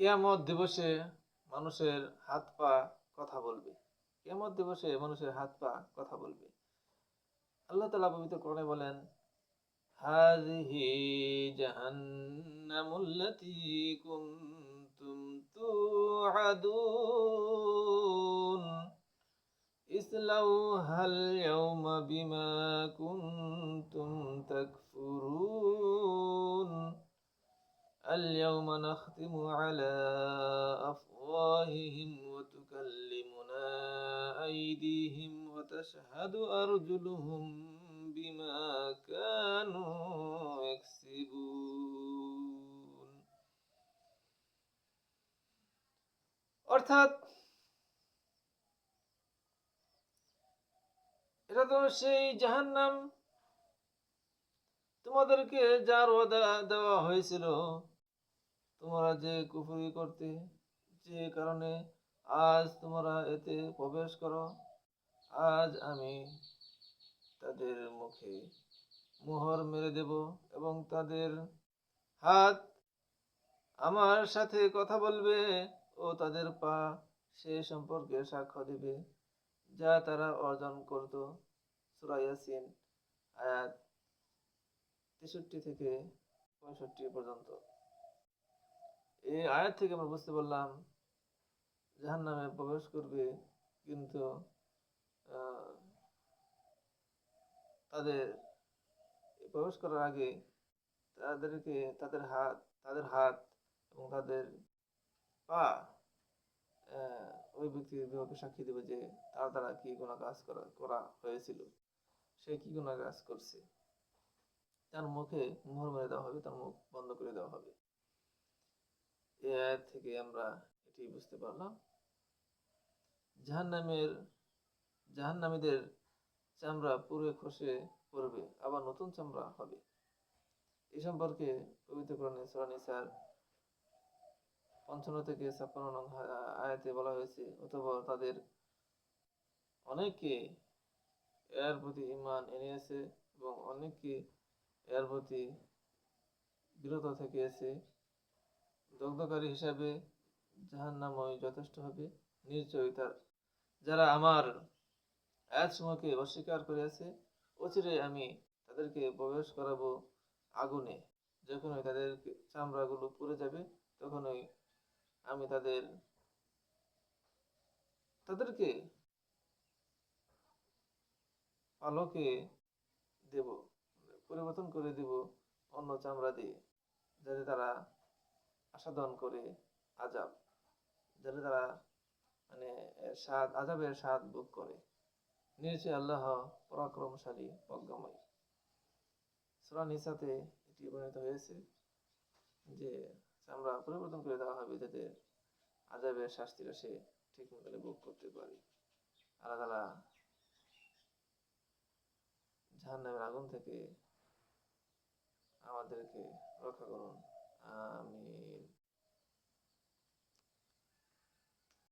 কেয়ামত দিবসে মানুষের হাত পা কথা বলবে। কেয়ামত দিবসে মানুষের হাত পা কথা বলবে। আল্লাহ তালা পবিত্র কোরআনে বলেন, হাযিহি জাহান্নামুল্লাতী কুনতুম তুআদুন ইসলাউহাল ইয়াওমা বিমা কুনতুম اليوم نختم على أفواههم وتكلمنا أيديهم وتشهد أرجلهم بما كانوا يكسبون অর্থাৎ এটা তো সেই জাহান্নাম তোমাদেরকে যার ওয়াদা দেওয়া হয়েছিল তোমরা যে কুফরি করতে যে কারণে আজ তোমরা এতে প্রবেশ করো, আজ আমি তাদের মুখে মোহর মেরে দেব এবং তাদের হাত আমার সাথে কথা বলবে ও তাদের পা সে সম্পর্কে সাক্ষ্য দেবে, যা তারা অর্জন করত। সুরাইয়াসিন আয়াত তেষট্টি থেকে পঁয়ষট্টি পর্যন্ত। এই আয়াত থেকে আমরা বুঝতে পারলাম জাহান নামে প্রবেশ করবে কিন্তু তাদের প্রবেশ করার আগে তাদেরকে, তাদের হাত তাদের হাত এবং তাদের পা ওই ব্যক্তির বিপক্ষে সাক্ষী দেবে যে তার দ্বারা কি কোনো কাজ করা করা হয়েছিল, সে কি কোনো কাজ করছে? তার মুখে মোহর মেরে দেওয়া হবে, তার মুখ বন্ধ করে দেওয়া হবে। এই আয়াত থেকে আমরা এটি বুঝতে পারলাম। জাহান্নামের, জাহান্নামীদের চামড়া পুরে খসে পড়বে, আবার নতুন চামড়া হবে। এই সম্পর্কে পবিত্র কোরআনে সূরা নিসার পঞ্চান্ন থেকে ছাপ্পান্ন নং আয়াতে বলা হয়েছে অথবা তাদের অনেকে এর প্রতি ইমান এনেছে এবং অনেকে এর প্রতি বিরত থেকে এসে দগ্ধকারী হিসাবে জাহান্নাময় যথেষ্ট হবে, নিশ্চয়ই তার। যারা আমার আয়াতসমূহকে অস্বীকার করিয়াছে অচিরে আমি তাদেরকে প্রবেশ করাবো আগুনে। যখনই তাদের চামড়াগুলো পুড়ে যাবে, তখনই আমি তাদের, তাদেরকে আলোকে দেব, পরিবর্তন করে দেব অন্য চামড়া দিয়ে, যাতে তারা আস্বাদন করে আজাব, যাতে তারা মানে স্বাদ আজাবের স্বাদ ভোগ করে। নিশ্চয় আল্লাহ পরাক্রমশালী প্রজ্ঞাময় সুরা নিসাতে এটি বর্ণিত হয়েছে যে চামড়া পরিবর্তন করে দেওয়া হবে যাতে আজাবের শাস্তিটা সে ঠিক মতো ভোগ করতে পারে। আল্লাহ তালা জাহান্নামের আগুন থেকে আমাদেরকে রক্ষা করুন। Ами,